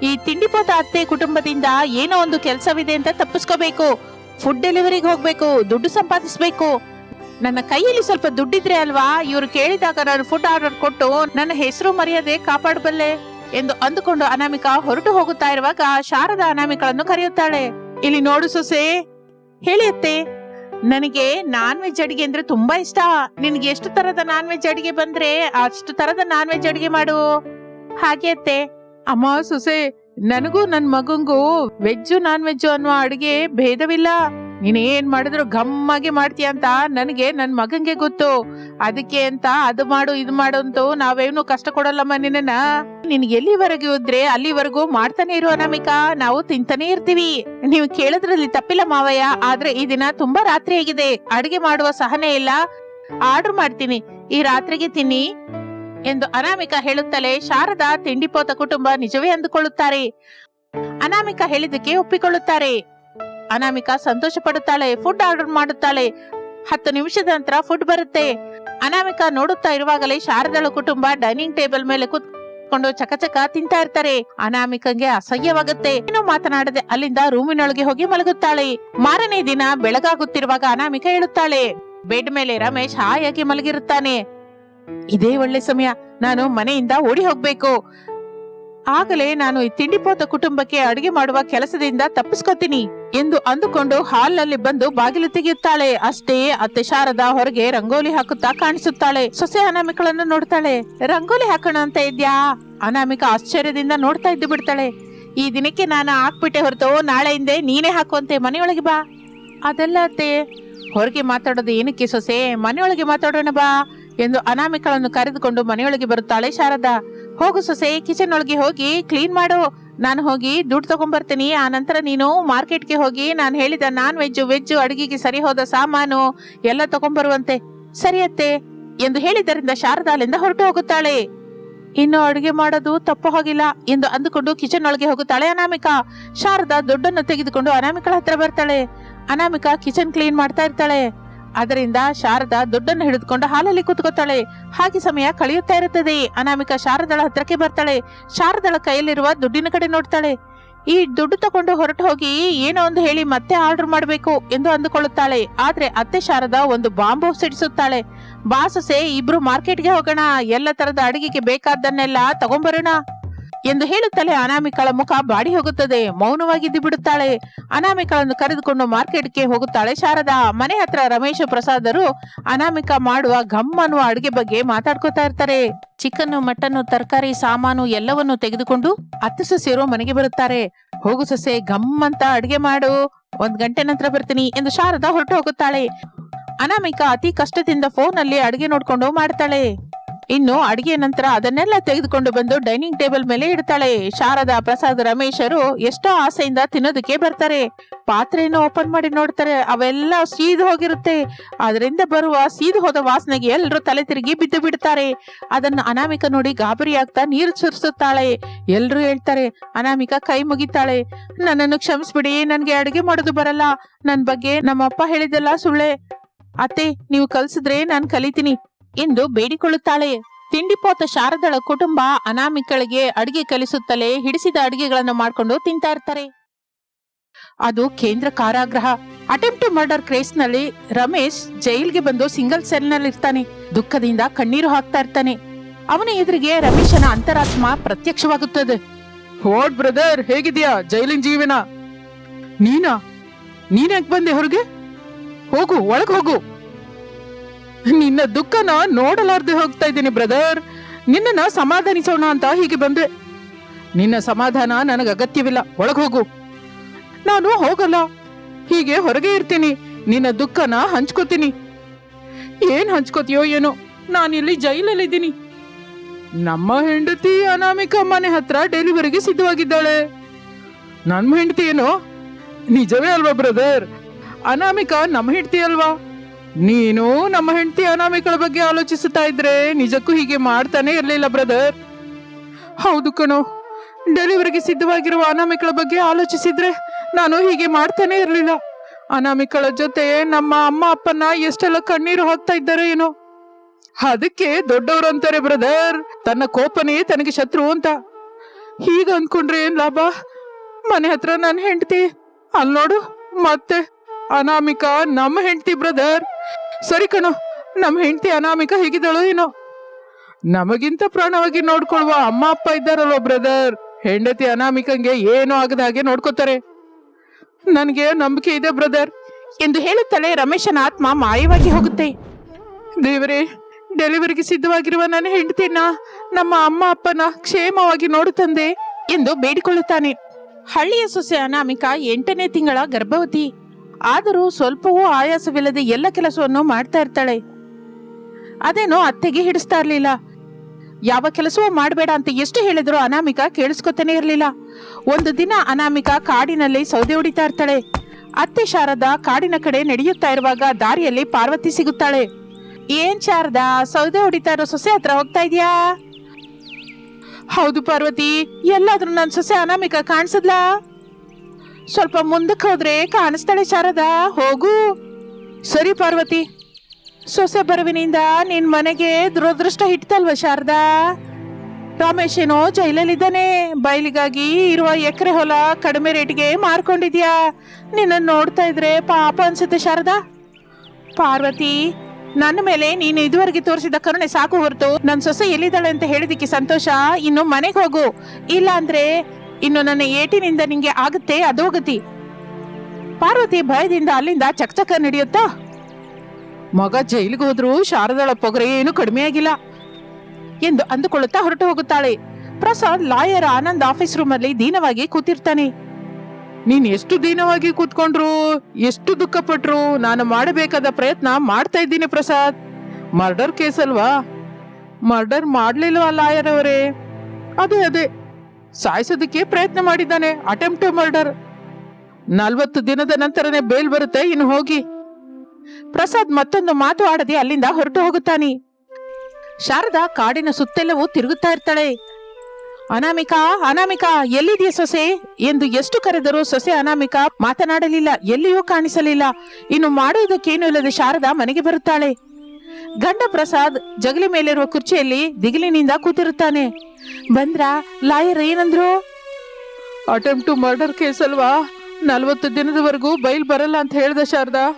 ಈ ತಿಂಡಿಪೋತ ಅತ್ತೆ ಕುಟುಂಬದಿಂದ ಏನೋ ಒಂದು ಕೆಲಸವಿದೆ ಅಂತ ತಪ್ಪಿಸ್ಕೋಬೇಕು. ಫುಡ್ ಡೆಲಿವರಿಗೆ ಹೋಗ್ಬೇಕು, ದುಡ್ಡು ಸಂಪಾದಿಸ್ಬೇಕು. ನನ್ನ ಕೈಯಲ್ಲಿ ಸ್ವಲ್ಪ ದುಡ್ಡಿದ್ರೆ ಅಲ್ವಾ? ಇವ್ರು ಕೇಳಿದಾಗ ನಾನು ಫುಡ್ ಆರ್ಡರ್ ಕೊಟ್ಟು ನನ್ನ ಹೆಸರು ಮರ್ಯಾದೆ ಕಾಪಾಡಬಲ್ಲೆ ಎಂದು ಅಂದುಕೊಂಡು ಅನಾಮಿಕಾ ಹೊರಟು ಹೋಗುತ್ತಾ ಇರುವಾಗ ಶಾರದಾ ಅನಾಮಿಕಳನ್ನು ಕರೆಯುತ್ತಾಳೆ. ಇಲ್ಲಿ ನೋಡು ಸೊಸೆ ಹೇಳಿ ಅತ್ತೆ. ನನಗೆ ನಾನ್ ವೆಜ್ ಅಡಿಗೆ ಅಂದ್ರೆ ತುಂಬಾ ಇಷ್ಟ. ನಿನ್ಗೆ ಎಷ್ಟು ತರದ ನಾನ್ ವೆಜ್ ಅಡಿಗೆ ಬಂದ್ರೆ ಅಷ್ಟು ತರದ ನಾನ್ ವೆಜ್ ಅಡಿಗೆ ಮಾಡು. ಹಾಗೆ ಅತ್ತೆ. ಅಮ್ಮ, ಸೊಸೆ, ನನಗೂ ನನ್ ಮಗಂಗೂ ವೆಜ್ಜು ನಾನ್ ವೆಜ್ ಅನ್ನುವ ಅಡಿಗೆ ಭೇದವಿಲ್ಲ. ನೀನ್ ಏನ್ ಮಾಡಿದ್ರು ಗಮ್ಮಾಗಿ ಮಾಡ್ತೀಯ ಅಂತ ನನಗೆ ನನ್ನ ಮಗಂಗೆ ಗೊತ್ತು. ಅದಕ್ಕೆ ಅಂತ ಅದು ಮಾಡು, ಇದು ಮಾಡು ಅಂತೂ ನಾವೇನು ಕಷ್ಟ ಕೊಡಲ್ಲಮ್ಮ ನಿನ್ನ ನಿನ್ ಎಲ್ಲಿವರೆಗೂ ಇದ್ರೆ ಅಲ್ಲಿವರೆಗೂ ಮಾಡ್ತಾನೆ ಇರುವ ಅನಾಮಿಕಾ. ನಾವು ತಿಂತಾನೆ ಇರ್ತೀವಿ. ನೀವು ಕೇಳಿದ್ರಲ್ಲಿ ತಪ್ಪಿಲ್ಲ ಮಾವಯ್ಯ, ಆದ್ರೆ ಈ ದಿನ ತುಂಬಾ ರಾತ್ರಿ ಆಗಿದೆ. ಅಡಿಗೆ ಮಾಡುವ ಸಹನೆ ಇಲ್ಲ. ಆರ್ಡರ್ ಮಾಡ್ತೀನಿ. ಈ ರಾತ್ರಿಗೆ ತಿನ್ನಿ ಎಂದು ಅನಾಮಿಕಾ ಹೇಳುತ್ತಲೇ ಶಾರದಾ ತಿಂಡಿಪೋತ ಕುಟುಂಬ ನಿಜವೇ ಅಂದುಕೊಳ್ಳುತ್ತಾರೆ. ಅನಾಮಿಕಾ ಹೇಳಿದ್ದಕ್ಕೆ ಒಪ್ಪಿಕೊಳ್ಳುತ್ತಾರೆ. ಅನಾಮಿಕಾ ಸಂತೋಷ ಪಡುತ್ತಾಳೆ ಫುಡ್ ಆರ್ಡರ್ ಮಾಡುತ್ತಾಳೆ. ಹತ್ತು ನಿಮಿಷದ ನಂತರ ಫುಡ್ ಬರುತ್ತೆ. ಅನಾಮಿಕ ನೋಡುತ್ತಾ ಇರುವಾಗಲೇ ಶಾರದಳ ಕುಟುಂಬ ಡೈನಿಂಗ್ ಟೇಬಲ್ ಮೇಲೆ ಕೂತ್ಕೊಂಡು ಚಕಚಕ ತಿಂತಾ ಇರ್ತಾರೆ. ಅನಾಮಿಕಂಗೆ ಅಸಹ್ಯವಾಗುತ್ತೆ. ಏನು ಮಾತನಾಡದೆ ಅಲ್ಲಿಂದ ರೂಮಿನೊಳಗೆ ಹೋಗಿ ಮಲಗುತ್ತಾಳೆ. ಮಾರನೇ ದಿನ ಬೆಳಗಾಗುತ್ತಿರುವಾಗ ಅನಾಮಿಕ ಹೇಳುತ್ತಾಳೆ, ಬೆಡ್ ಮೇಲೆ ರಮೇಶ್ ಹಾಯಾಗಿ ಮಲಗಿರುತ್ತಾನೆ. ಇದೇ ಒಳ್ಳೆ ಸಮಯ. ನಾನು ಮನೆಯಿಂದ ಓಡಿ ಹೋಗ್ಬೇಕು. ಆಗಲೇ ನಾನು ಈ ತಿಂಡಿಪೋತ ಕುಟುಂಬಕ್ಕೆ ಅಡುಗೆ ಮಾಡುವ ಕೆಲಸದಿಂದ ತಪ್ಪಿಸ್ಕೊತೀನಿ. ಎಂದು ಅಂದುಕೊಂಡು ಹಾಲ್ನಲ್ಲಿ ಬಂದು ಬಾಗಿಲು ತೆಗೆಯುತ್ತಾಳೆ. ಅಷ್ಟೇ ಅತ್ತೆ ಶಾರದಾ ಹೊರಗೆ ರಂಗೋಲಿ ಹಾಕುತ್ತಾ ಕಾಣಿಸುತ್ತಾಳೆ. ಸೊಸೆ ಅನಾಮಿಕಳನ್ನು ನೋಡ್ತಾಳೆ. ರಂಗೋಲಿ ಹಾಕೋಣ ಅಂತ ಇದ್ಯಾ? ಅನಾಮಿಕ ಆಶ್ಚರ್ಯದಿಂದ ನೋಡ್ತಾ ಇದ್ದು ಬಿಡ್ತಾಳೆ. ಈ ದಿನಕ್ಕೆ ನಾನು ಹಾಕ್ಬಿಟ್ಟೆ ಹೊರತು ನಾಳೆಯಿಂದ ನೀನೇ ಹಾಕುವಂತೆ ಮನೆಯೊಳಗೆ ಬಾ. ಅದೆಲ್ಲ ಅತ್ತೆ, ಹೊರಗೆ ಮಾತಾಡೋದು ಏನಕ್ಕೆ ಸೊಸೆ? ಮನೆಯೊಳಗೆ ಮಾತಾಡೋಣ ಬಾ ಎಂದು ಅನಾಮಿಕಳನ್ನು ಕರೆದುಕೊಂಡು ಮನೆಯೊಳಗೆ ಬರುತ್ತಾಳೆ ಶಾರದಾ. ಹೋಗು ಸೊಸೆ ಕಿಚನ್ ಒಳಗೆ ಹೋಗಿ ಕ್ಲೀನ್ ಮಾಡು. ನಾನು ಹೋಗಿ ದುಡ್ಡು ತಗೊಂಡ್ಬರ್ತೀನಿ ಆ ನಂತರ ನೀನು ಮಾರ್ಕೆಟ್ಗೆ ಹೋಗಿ ನಾನು ಹೇಳಿದ ನಾನ್ ವೆಜ್ ವೆಜ್ ಅಡಿಗೆಗೆ ಸರಿ ಹೋದ ಸಾಮಾನು ಎಲ್ಲ ತಗೊಂಡ್ಬರುವಂತೆ ಸರಿ ಅತ್ತೆ, ಎಂದು ಹೇಳಿದ್ದರಿಂದ ಶಾರದಾಲಿಂದ ಹೊರಟು ಹೋಗುತ್ತಾಳೆ. ಇನ್ನು ಅಡುಗೆ ಮಾಡೋದು ತಪ್ಪು ಹೋಗಿಲ್ಲ, ಎಂದು ಅಂದುಕೊಂಡು ಕಿಚನ್ ಒಳಗೆ ಹೋಗುತ್ತಾಳೆ ಅನಾಮಿಕಾ. ಶಾರದಾ ದುಡ್ಡನ್ನು ತೆಗೆದುಕೊಂಡು ಅನಾಮಿಕಳ ಹತ್ರ ಬರ್ತಾಳೆ. ಅನಾಮಿಕಾ ಕಿಚನ್ ಕ್ಲೀನ್ ಮಾಡ್ತಾ ಇರ್ತಾಳೆ. ಅದರಿಂದ ಶಾರದಾ ದುಡ್ಡನ್ನು ಹಿಡಿದುಕೊಂಡು ಹಾಲಲ್ಲಿ ಕೂತ್ಕೋತಾಳೆ ಹಾಗೆ ಸಮಯ ಕಳೆಯುತ್ತಾ ಇರುತ್ತದೆ. ಅನಾಮಿಕಾ ಶಾರದಳ ಹತ್ರಕ್ಕೆ ಬರ್ತಾಳೆ. ಶಾರದಳ ಕೈಯಲ್ಲಿರುವ ದುಡ್ಡಿನ ಕಡೆ ನೋಡ್ತಾಳೆ. ಈ ದುಡ್ಡು ತಗೊಂಡು ಹೊರಟು ಹೋಗಿ ಏನೋ ಒಂದು ಹೇಳಿ ಮತ್ತೆ ಆರ್ಡರ್ ಮಾಡಬೇಕು ಎಂದು ಅಂದುಕೊಳ್ಳುತ್ತಾಳೆ. ಆದ್ರೆ ಅತ್ತೆ ಶಾರದಾ ಒಂದು ಬಾಂಬು ಸಿಡಿಸುತ್ತಾಳೆ. ಬಾಸಸೆ, ಇಬ್ರು ಮಾರ್ಕೆಟ್ಗೆ ಹೋಗೋಣ. ಎಲ್ಲ ತರದ ಅಡಿಗೆಗೆ ಬೇಕಾದ್ದನ್ನೆಲ್ಲ ತಗೊಂಬರೋಣ. ಎಂದು ಹೇಳುತ್ತಲೇ ಅನಾಮಿಕಳ ಮುಖ ಬಾಡಿ ಹೋಗುತ್ತದೆ. ಮೌನವಾಗಿದ್ದು ಬಿಡುತ್ತಾಳೆ. ಅನಾಮಿಕಳನ್ನು ಕರೆದುಕೊಂಡು ಮಾರ್ಕೆಟ್ಗೆ ಹೋಗುತ್ತಾಳೆ. ಶಾರದಾ, ಮನೆ ಹತ್ರ ರಮೇಶ್ ಪ್ರಸಾದರು ಅನಾಮಿಕ ಮಾಡುವ ಘಮ್ ಅನ್ನುವ ಅಡುಗೆ ಬಗ್ಗೆ ಮಾತಾಡ್ಕೋತಾ ಇರ್ತಾರೆ. ಚಿಕನ್ ಮಟನ್ ತರಕಾರಿ, ಸಾಮಾನು ಎಲ್ಲವನ್ನು ತೆಗೆದುಕೊಂಡು ಹತ್ತು ಸೊಸೆಯರು ಮನೆಗೆ ಬರುತ್ತಾರೆ. ಹೋಗು ಸೊಸೆ ಘಮ್ ಅಂತ ಅಡುಗೆ ಮಾಡು. ಒಂದ್ ಗಂಟೆ ನಂತರ ಬರ್ತೀನಿ ಎಂದು ಶಾರದಾ ಹೊರಟು ಹೋಗುತ್ತಾಳೆ. ಅನಾಮಿಕ ಅತಿ ಕಷ್ಟದಿಂದ ಫೋನ್ ಅಲ್ಲಿ ಅಡುಗೆ ನೋಡ್ಕೊಂಡು ಮಾಡ್ತಾಳೆ. ಇನ್ನು ಅಡಿಗೆ ನಂತರ ಅದನ್ನೆಲ್ಲ ತೆಗೆದುಕೊಂಡು ಬಂದು ಡೈನಿಂಗ್ ಟೇಬಲ್ ಮೇಲೆ ಇಡ್ತಾಳೆ. ಶಾರದಾ, ಪ್ರಸಾದ್, ರಮೇಶರು ಎಷ್ಟೋ ಆಸೆಯಿಂದ ತಿನ್ನೋದಕ್ಕೆ ಬರ್ತಾರೆ. ಪಾತ್ರೆಯನ್ನು ಓಪನ್ ಮಾಡಿ ನೋಡ್ತಾರೆ. ಅವೆಲ್ಲ ಸೀದು ಹೋಗಿರುತ್ತೆ. ಅದರಿಂದ ಬರುವ ಸೀದು ಹೋದ ವಾಸನೆಗೆ ಎಲ್ಲರೂ ತಲೆ ತಿರುಗಿ ಬಿದ್ದು ಬಿಡ್ತಾರೆ. ಅದನ್ನ ಅನಾಮಿಕ ನೋಡಿ ಗಾಬರಿ ಆಗ್ತಾ ನೀರು ಸುರಿಸುತ್ತಾಳೆ. ಎಲ್ಲರೂ ಹೇಳ್ತಾರೆ, ಅನಾಮಿಕ ಕೈ ಮುಗಿತಾಳೆ. ನನ್ನನ್ನು ಕ್ಷಮಿಸ್ಬಿಡಿ. ನನಗೆ ಅಡುಗೆ ಮಾಡೋದು ಬರಲ್ಲ. ನನ್ನ ಬಗ್ಗೆ ನಮ್ಮಪ್ಪ ಹೇಳಿದೆಲ್ಲ ಸುಳ್ಳೆ. ಅತ್ತೆ, ನೀವು ಕಲ್ಸಿದ್ರೆ ನಾನು ಕಲಿತೀನಿ. ಎಂದು ಬೇಡಿಕೊಳ್ಳುತ್ತಾಳೆ. ತಿಂಡಿಪೋತ ಶಾರದಳ ಕುಟುಂಬ ಅನಾಮಿಕಳಿಗೆ ಅಡಿಗೆ ಕಲಿಸುತ್ತಲೇ ಹಿಡಿಸಿದ ಅಡಿಗೆಗಳನ್ನು ಮಾಡ್ಕೊಂಡು ತಿಂತಾ ಇರ್ತಾರೆ. ಅದು ಕೇಂದ್ರ ಕಾರಾಗೃಹ. ಅಟೆಂಪ್ಟ್ ಮರ್ಡರ್ ಕ್ರೇಸ್ನಲ್ಲಿ ರಮೇಶ್ ಜೈಲ್ಗೆ ಬಂದು ಸಿಂಗಲ್ ಸೆಲ್ನಲ್ಲಿ ಇರ್ತಾನೆ ದುಃಖದಿಂದ ಕಣ್ಣೀರು ಹಾಕ್ತಾ ಇರ್ತಾನೆ. ಅವನ ಎದುರಿಗೆ ರಮೇಶನ ಅಂತರಾತ್ಮ ಪ್ರತ್ಯಕ್ಷವಾಗುತ್ತದೆ. ವಾಟ್ ಬ್ರದರ್ ಹೇಗಿದ್ಯಾ ಜೈಲಿನ ಜೀವನ? ನೀನಾ? ನೀನ್ ಯಾಕೆ ಬಂದೆ ಹೊರಗೆ? ಹೋಗು, ಒಳಗ್ ಹೋಗು. ನಿನ್ನ ದುಃಖನ ನೋಡಲಾರ್ದೆ ಹೋಗ್ತಾ ಇದ್ದೀನಿ, ಬ್ರದರ್. ನಿನ್ನನ್ನ ಸಮಾಧಾನಿಸೋಣ ಅಂತ ಹೀಗೆ ಬಂದೆ. ನಿನ್ನ ಸಮಾಧಾನ ನನಗೆ ಅಗತ್ಯವಿಲ್ಲ. ಹೋಗು. ನಾನು ಹೋಗಲ್ಲ. ಹೀಗೆ ಹೊರಗೆ ಇರ್ತೀನಿ. ನಿನ್ನ ದುಃಖನ ಹಂಚ್ಕೋತೀನಿ. ಏನ್ ಹಂಚ್ಕೋತೀಯೋ ಏನೋ. ನಾನಿಲ್ಲಿ ಜೈಲಲ್ಲಿದ್ದೀನಿ. ನಮ್ಮ ಹೆಂಡತಿ ಅನಾಮಿಕ ಮನೆ ಹತ್ರ ಡೆಲಿವರಿಗೆ ಸಿದ್ಧವಾಗಿದ್ದಾಳೆ. ನನ್ನ ಹೆಂಡತಿ ಏನೋ? ನಿಜವೇ ಅಲ್ವಾ, ಬ್ರದರ್? ಅನಾಮಿಕ ನಮ್ಮ ಹೆಂಡತಿ ಅಲ್ವಾ? ನೀನು ನಮ್ಮ ಹೆಂಡತಿ ಅನಾಮಿಕಳ ಬಗ್ಗೆ ಆಲೋಚಿಸುತ್ತಾ ಇದ್ರೆ ನಿಜಕ್ಕೂ ಹೀಗೆ ಮಾಡ್ತಾನೆ ಇರಲಿಲ್ಲ, ಬ್ರದರ್. ಹೌದು ಕಣೋ. ಡೆಲಿವರಿಗೆ ಸಿದ್ಧವಾಗಿರುವ ಅನಾಮಿಕಳ ಬಗ್ಗೆ ಆಲೋಚಿಸಿದ್ರೆ ನಾನು ಹೀಗೆ ಮಾಡ್ತಾನೆ ಇರಲಿಲ್ಲ. ಅನಾಮಿಕಳ ಜೊತೆ ನಮ್ಮ ಅಮ್ಮ, ಅಪ್ಪನ ಎಷ್ಟೆಲ್ಲ ಕಣ್ಣೀರು ಹಾಕ್ತಾ ಇದ್ದಾರೆ ಏನೋ. ಅದಕ್ಕೆ ದೊಡ್ಡವರು ಅಂತಾರೆ, ಬ್ರದರ್. ತನ್ನ ಕೋಪನೇ ತನಗೆ ಶತ್ರು ಅಂತ. ಹೀಗ ಅಂದ್ಕೊಂಡ್ರೆ ಏನ್ ಲಾಭ? ಮನೆ ಹತ್ರ ನನ್ನ ಹೆಂಡತಿ. ಅಲ್ಲಿ ನೋಡು ಮತ್ತೆ ಅನಾಮಿಕ ನಮ್ಮ ಹೆಂಡತಿ, ಬ್ರದರ್. ಸರಿ ಕಣೋ ನಮ್ಮ ಹೆಂಡತಿ ಅನಾಮಿಕ ಹೇಗಿದ್ದಾಳೋ ಏನೋ. ನಮಗಿಂತ ಪ್ರಾಣವಾಗಿ ನೋಡ್ಕೊಳ್ವ ಅಮ್ಮ ಅಪ್ಪ ಇದ್ದಾರಲ್ವ ಬ್ರದರ್ ಹೆಂಡತಿ ಅನಾಮಿಕಂಗೆ ಏನೂ ಆಗದ ಹಾಗೆ ನೋಡ್ಕೋತಾರೆ. ನನಗೆ ನಂಬಿಕೆ ಇದೆ ಬ್ರದರ್ ಎಂದು ಹೇಳುತ್ತಲೇ ರಮೇಶನ ಆತ್ಮ ಮಾಯವಾಗಿ ಹೋಗುತ್ತೆ. ದೇವರೇ ಡೆಲಿವರಿಗೆ ಸಿದ್ಧವಾಗಿರುವ ನನ್ನ ಹೆಂಡತಿನ ನಮ್ಮ ಅಮ್ಮ ಅಪ್ಪನ ಕ್ಷೇಮವಾಗಿ ನೋಡು ತಂದೆ. ಎಂದು ಬೇಡಿಕೊಳ್ಳುತ್ತಾನೆ. ಹಳ್ಳಿಯ ಸೊಸೆ ಅನಾಮಿಕ ಎಂಟನೇ ತಿಂಗಳ ಗರ್ಭವತಿ. ಆದರೂ ಸ್ವಲ್ಪವೂ ಆಯಾಸವಿಲ್ಲದೆ ಎಲ್ಲ ಕೆಲಸವನ್ನು ಮಾಡ್ತಾ ಇರ್ತಾಳೆ. ಅದೇನೋ ಅತ್ತೆಗೆ ಹಿಡಿಸ್ತಾ ಇರ್ಲಿಲ್ಲ. ಯಾವ ಕೆಲಸವೂ ಮಾಡಬೇಡ ಅಂತ ಎಷ್ಟು ಹೇಳಿದ್ರು ಅನಾಮಿಕ ಕೇಳಿಸ್ಕೊತಾನೆ ಇರಲಿಲ್ಲ. ಒಂದು ದಿನ ಅನಾಮಿಕ ಕಾಡಿನಲ್ಲಿ ಸೌದೆ ಹೊಡಿತಾ ಇರ್ತಾಳೆ. ಅತ್ತೆ ಶಾರದಾ ಕಾಡಿನ ಕಡೆ ನಡೆಯುತ್ತಾ ಇರುವಾಗ ದಾರಿಯಲ್ಲಿ ಪಾರ್ವತಿ ಸಿಗುತ್ತಾಳೆ. ಏನ್ ಶಾರದಾ, ಸೌದೆ ಹೊಡಿತಾ ಇರೋ ಸೊಸೆ ಹತ್ರ ಹೋಗ್ತಾ ಇದ್ಯಾ? ಹೌದು ಪಾರ್ವತಿ, ಎಲ್ಲಾದ್ರೂ ನನ್ನ ಸೊಸೆ ಅನಾಮಿಕ ಕಾಣಿಸದ್ಲಾ? ಸ್ವಲ್ಪ ಮುಂದಕ್ಕೆ ಹೋದ್ರೆ ಕಾಣಿಸ್ತಾಳೆ ಶಾರದಾ, ಹೋಗು. ಸರಿ ಪಾರ್ವತಿ. ಸೊಸೆ ಬರುವಿನಿಂದ ನಿನ್ ಮನೆಗೆ ದುರದೃಷ್ಟ ಇಟ್ತಲ್ವ ಶಾರದಾ? ರಮೇಶ್ ಏನೋ ಜೈಲಲ್ಲಿದ್ದಾನೆ. ಬಯಲಿಗಾಗಿ ಇರುವ ಎಕರೆ ಹೊಲ ಕಡಿಮೆ ರೇಟ್ಗೆ ಮಾರ್ಕೊಂಡಿದ್ಯಾ? ನಿನ್ನನ್ನು ನೋಡ್ತಾ ಇದ್ರೆ ಪಾಪ ಅನ್ಸುತ್ತೆ ಶಾರದಾ. ಪಾರ್ವತಿ, ನನ್ನ ಮೇಲೆ ನೀನು ಇದುವರೆಗೆ ತೋರಿಸಿದ ಕರುಣೆ ಸಾಕು ಹೊರತು ನನ್ನ ಸೊಸೆ ಎಲ್ಲಿದ್ದಾಳೆ ಅಂತ ಹೇಳಿದಕ್ಕೆ ಸಂತೋಷ. ಇನ್ನು ಮನೆಗೆ ಹೋಗು. ಇಲ್ಲ ಅಂದ್ರೆ ಇನ್ನು ನನ್ನ ಏಟಿನಿಂದ ನಿಂಗೆ ಆಗುತ್ತೆ? ಅಧೋಗತಿ ಪಾರ್ವತಿ ಭಯದಿಂದ ಅಲ್ಲಿಂದ ಚಕಚಕ ನಡೆಯುತ್ತಾ? ಮಗ ಜೈಲಿಗೆ ಹೋದ್ರು ಶಾರದಾಳ ಪೊಗರೆ ಏನು ಕಡಿಮೆ ಆಗಿಲ್ಲ ಎಂದು ಅಂದುಕೊಳ್ಳುತ್ತಾ ಹೊರಟು ಹೋಗುತ್ತಾಳೆ. Prasad lawyer Anand office room ಅಲ್ಲಿ ದೀನವಾಗಿ ಕೂತಿರ್ತಾನೆ. ನೀನ್ ಎಷ್ಟು ದೀನವಾಗಿ ಕೂತ್ಕೊಂಡ್ರು, ಎಷ್ಟು ದುಃಖ ಪಟ್ರು ನಾನು ಮಾಡಬೇಕಾದ ಪ್ರಯತ್ನ ಮಾಡ್ತಾ ಇದ್ದೀನಿ ಪ್ರಸಾದ್. ಮರ್ಡರ್ ಕೇಸ್ ಅಲ್ವಾ? ಮರ್ಡರ್ ಮಾಡ್ಲಿಲ್ವಾ ಲಾಯರ್ ಅವರೇ? ಅದೇ ಅದೇ. ಸಾಯಿಸೋದಕ್ಕೆ ಪ್ರಯತ್ನ ಮಾಡಿದ್ದಾನೆ. ಅಟೆಂಪ್ಟ್ ಮರ್ಡರ್ ನಲ್ವತ್ತು ದಿನದ ನಂತರನೇ ಬೇಲ್ ಬರುತ್ತೆ. ಇನ್ನು ಹೋಗಿ. ಪ್ರಸಾದ್ ಮತ್ತೊಂದು ಮಾತು ಆಡದೆ ಅಲ್ಲಿಂದ ಹೊರಟು ಹೋಗುತ್ತಾನೆ. ಶಾರದಾ ಕಾಡಿನ ಸುತ್ತೆಲ್ಲವೂ ತಿರುಗುತ್ತಾ ಇರ್ತಾಳೆ. ಅನಾಮಿಕಾ ಅನಾಮಿಕಾ, ಎಲ್ಲಿದೆಯಾ ಸೊಸೆ? ಎಂದು ಎಷ್ಟು ಕರೆದರೂ ಸೊಸೆ ಅನಾಮಿಕಾ ಮಾತನಾಡಲಿಲ್ಲ, ಎಲ್ಲಿಯೂ ಕಾಣಿಸಲಿಲ್ಲ. ಇನ್ನು ಮಾಡುವುದಕ್ಕೇನು ಇಲ್ಲದೆ ಶಾರದಾ ಮನೆಗೆ ಬರುತ್ತಾಳೆ. ಗಂಡ ಪ್ರಸಾದ್ ಜಗಲಿ ಮೇಲಿರುವ ಕುರ್ಚಿಯಲ್ಲಿ ದಿಗಿಲಿನಿಂದ ಕೂತಿರುತ್ತಾನೆ. ಬಂದ್ರ, ಲಾಯರ್ ಏನಂದ್ರು? ಅಟೆಂಪ್ಟ್ ಟು ಮರ್ಡರ್ ಕೇಸ್ ಅಲ್ವಾ? ನಲ್ವತ್ತು ದಿನದವರೆಗೂ ಬೈಲ್ ಬರಲ್ಲ ಅಂತ ಹೇಳ್ದ ಶಾರದಾ.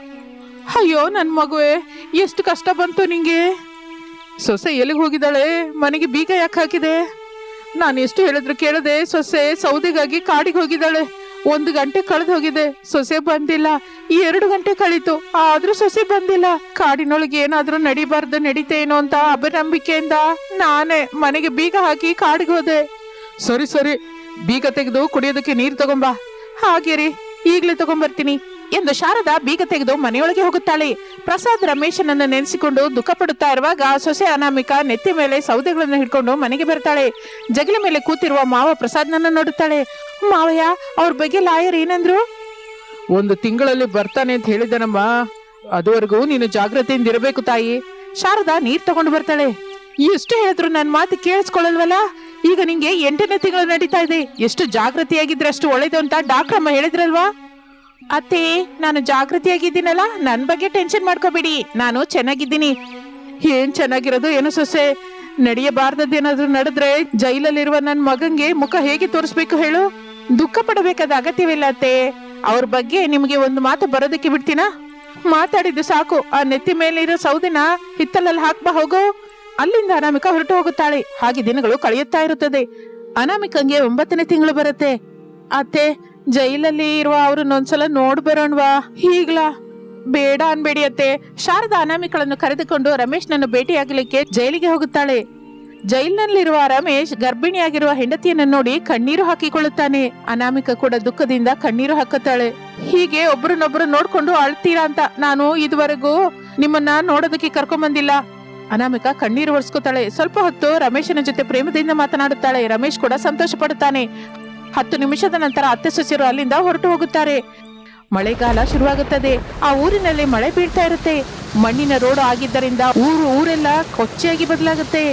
ಅಯ್ಯೋ ನನ್ನ ಮಗುವೆ, ಎಷ್ಟು ಕಷ್ಟ ಬಂತು ನಿಂಗೆ. ಸೊಸೆ ಎಲ್ಲಿಗೆ ಹೋಗಿದ್ದಾಳೆ? ಮನೆಗೆ ಬೀಗ ಯಾಕೆ ಹಾಕಿದೆ? ನಾನು ಎಷ್ಟು ಹೇಳಿದ್ರು ಕೇಳದೆ ಸೊಸೆ ಸೌದೆಗಾಗಿ ಕಾಡಿಗೆ ಹೋಗಿದ್ದಾಳೆ. ಒಂದು ಗಂಟೆ ಕಳೆದು ಹೋಗಿದೆ. ಸೊಸೆ ಬಂದಿಲ್ಲ. ಎರಡು ಗಂಟೆ ಕಳೀತು. ಆದ್ರೂ ಸೊಸೆ ಬಂದಿಲ್ಲ. ಕಾಡಿನೊಳಗೆ ಏನಾದ್ರೂ ನಡಿಬಾರ್ದು ನಡೀತೇನೋ ಅಂತ ಅಭಿನಂಬಿಕೆಯಿಂದ ನಾನೇ ಮನೆಗೆ ಬೀಗ ಹಾಕಿ ಕಾಡಿಗೆ ಹೋದೆ. ಸರಿ ಸರಿ. ಬೀಗ ತೆಗೆದು ಕುಡಿಯೋದಕ್ಕೆ ನೀರು ತಗೊಂಬಾ. ಹಾಗೆ ರೀ ಈಗ್ಲೇ ತಗೊಂಬರ್ತೀನಿ. ಎಂದು ಶಾರದಾ ಬೀಗ ತೆಗೆದು ಮನೆಯೊಳಗೆ ಹೋಗುತ್ತಾಳೆ. ಪ್ರಸಾದ್ ರಮೇಶನನ್ನು ನೆನೆಸಿಕೊಂಡು ದುಃಖ ಪಡುತ್ತಾ ಇರುವಾಗ ಸೊಸೆ ಅನಾಮಿಕಾ ನೆತ್ತಿ ಮೇಲೆ ಸೌದೆಗಳನ್ನು ಹಿಡ್ಕೊಂಡು ಮನೆಗೆ ಬರ್ತಾಳೆ ಜಗಲಿ ಮೇಲೆ ಕೂತಿರುವ ಮಾವ ಪ್ರಸಾದ್ನನ್ನ ನೋಡುತ್ತಾಳೆ. ಮಾವಯ್ಯ ಅವ್ರ ಬಗ್ಗೆ ಲಾಯರ್ ಏನಂದ್ರು? ಒಂದು ತಿಂಗಳಲ್ಲಿ ಬರ್ತಾನೆ ಅಂತ ಹೇಳಿದನಮ್ಮ. ಅದುವರೆಗೂ ನೀನು ಜಾಗ್ರತೆಯಿಂದ ಇರಬೇಕು ತಾಯಿ. ಶಾರದಾ ನೀರ್ ತಗೊಂಡು ಬರ್ತಾಳೆ. ಎಷ್ಟು ಹೇಳಿದ್ರು ನನ್ನ ಮಾತು ಕೇಳಿಸ್ಕೊಳ್ಳಲ್ವಲ್ಲ? ಈಗ ನಿಂಗೆ ಎಂಟನೇ ತಿಂಗಳು ನಡೀತಾ ಇದೆ. ಎಷ್ಟು ಜಾಗೃತಿಯಾಗಿದ್ರೆ ಅಷ್ಟು ಒಳ್ಳೇದು ಅಂತ ಡಾಕ್ಟರ್ ಅಮ್ಮ ಹೇಳಿದ್ರಲ್ವಾ? ಅತ್ತೆ, ನಾನು ಜಾಗೃತಿಯಾಗಿದ್ದೀನಲ್ಲ? ನನ್ ಬಗ್ಗೆ ಟೆನ್ಷನ್ ಮಾಡ್ಕೋಬೇಡಿ. ನಾನು ಚೆನ್ನಾಗಿದ್ದೀನಿ. ಏನ್ ಚೆನ್ನಾಗಿರೋದು ಏನು ಸೊಸೆ? ನಡೆಯಬಾರ್ದದ್ದೇನಾದ್ರೂ ನಡೆದ್ರೆ ಜೈಲಲ್ಲಿರುವ ನನ್ ಮಗಂಗೆ ಮುಖ ಹೇಗೆ ತೋರಿಸ್ಬೇಕು ಹೇಳು? ದುಃಖ ಪಡಬೇಕಾದ ಅಗತ್ಯವಿಲ್ಲ ಅತ್ತೆ. ಅವ್ರ ಬಗ್ಗೆ ನಿಮಗೆ ಒಂದು ಮಾತು ಬರೋದಕ್ಕೆ ಬಿಡ್ತೀನಾ? ಮಾತಾಡಿದ್ದು ಸಾಕು. ಆ ನೆತ್ತಿ ಮೇಲಿರೋ ಸೌದೆನ ಹಿತ್ತಲಲ್ಲಿ ಹಾಕ್ಬಾ, ಹೋಗು. ಅಲ್ಲಿಂದ ಅನಾಮಿಕ ಹೊರಟು ಹೋಗುತ್ತಾಳೆ. ಹಾಗೆ ದಿನಗಳು ಕಳೆಯುತ್ತಾ ಇರುತ್ತದೆ. ಅನಾಮಿಕಂಗೆ ಒಂಬತ್ತನೇ ತಿಂಗಳು ಬರುತ್ತೆ. ಅತ್ತೆ ಜೈಲಲ್ಲಿ ಇರುವ ಅವ್ರನ್ನೊಂದ್ಸಲ ನೋಡ್ ಬರೋಣವಾ? ಈಗ್ಲಾ ಬೇಡ ಅನ್ಬೇಡಿ ಅತ್ತೆ ಶಾರದಾ ಅನಾಮಿಕಳನ್ನು ಕರೆದುಕೊಂಡು ರಮೇಶ್ನನ್ನು ಭೇಟಿಯಾಗಲಿಕ್ಕೆ ಜೈಲಿಗೆ ಹೋಗುತ್ತಾಳೆ. ಜೈಲಿನಲ್ಲಿರುವ ರಮೇಶ್ ಗರ್ಭಿಣಿಯಾಗಿರುವ ಹೆಂಡತಿಯನ್ನು ನೋಡಿ ಕಣ್ಣೀರು ಹಾಕಿಕೊಳ್ಳುತ್ತಾನೆ. ಅನಾಮಿಕ ಕೂಡ ದುಃಖದಿಂದ ಕಣ್ಣೀರು ಹಾಕುತ್ತಾಳೆ. ಹೀಗೆ ಒಬ್ರನ್ನೊಬ್ರು ನೋಡ್ಕೊಂಡು ಅಳ್ತೀರಾ ಅಂತ ನಾನು ಇದುವರೆಗೂ ನಿಮ್ಮನ್ನ ನೋಡೋದಕ್ಕೆ ಕರ್ಕೊಂಡ್ ಬಂದಿಲ್ಲ ಅನಾಮಿಕ ಕಣ್ಣೀರು ಒರೆಸ್ಕೊತಾಳೆ. ಸ್ವಲ್ಪ ಹೊತ್ತು ರಮೇಶನ ಜೊತೆ ಪ್ರೇಮದಿಂದ ಮಾತನಾಡುತ್ತಾಳೆ. ರಮೇಶ್ ಕೂಡ ಸಂತೋಷ ಪಡುತ್ತಾನೆ ಹತ್ತು ನಿಮಿಷದ ನಂತರ ಅತ್ತೆ ಸೊಸೆಯರು ಅಲ್ಲಿಂದ ಹೊರಟು ಹೋಗುತ್ತಾರೆ. ಮಳೆಗಾಲ ಶುರುವಾಗುತ್ತದೆ. ಆ ಊರಿನಲ್ಲಿ ಮಳೆ ಬೀಳ್ತಾ ಇರುತ್ತೆ. ಮಣ್ಣಿನ ರೋಡ್ ಆಗಿದ್ದರಿಂದ ಊರು ಊರೆಲ್ಲ ಕೊಚ್ಚೆಯಾಗಿ ಬದಲಾಗುತ್ತೆ.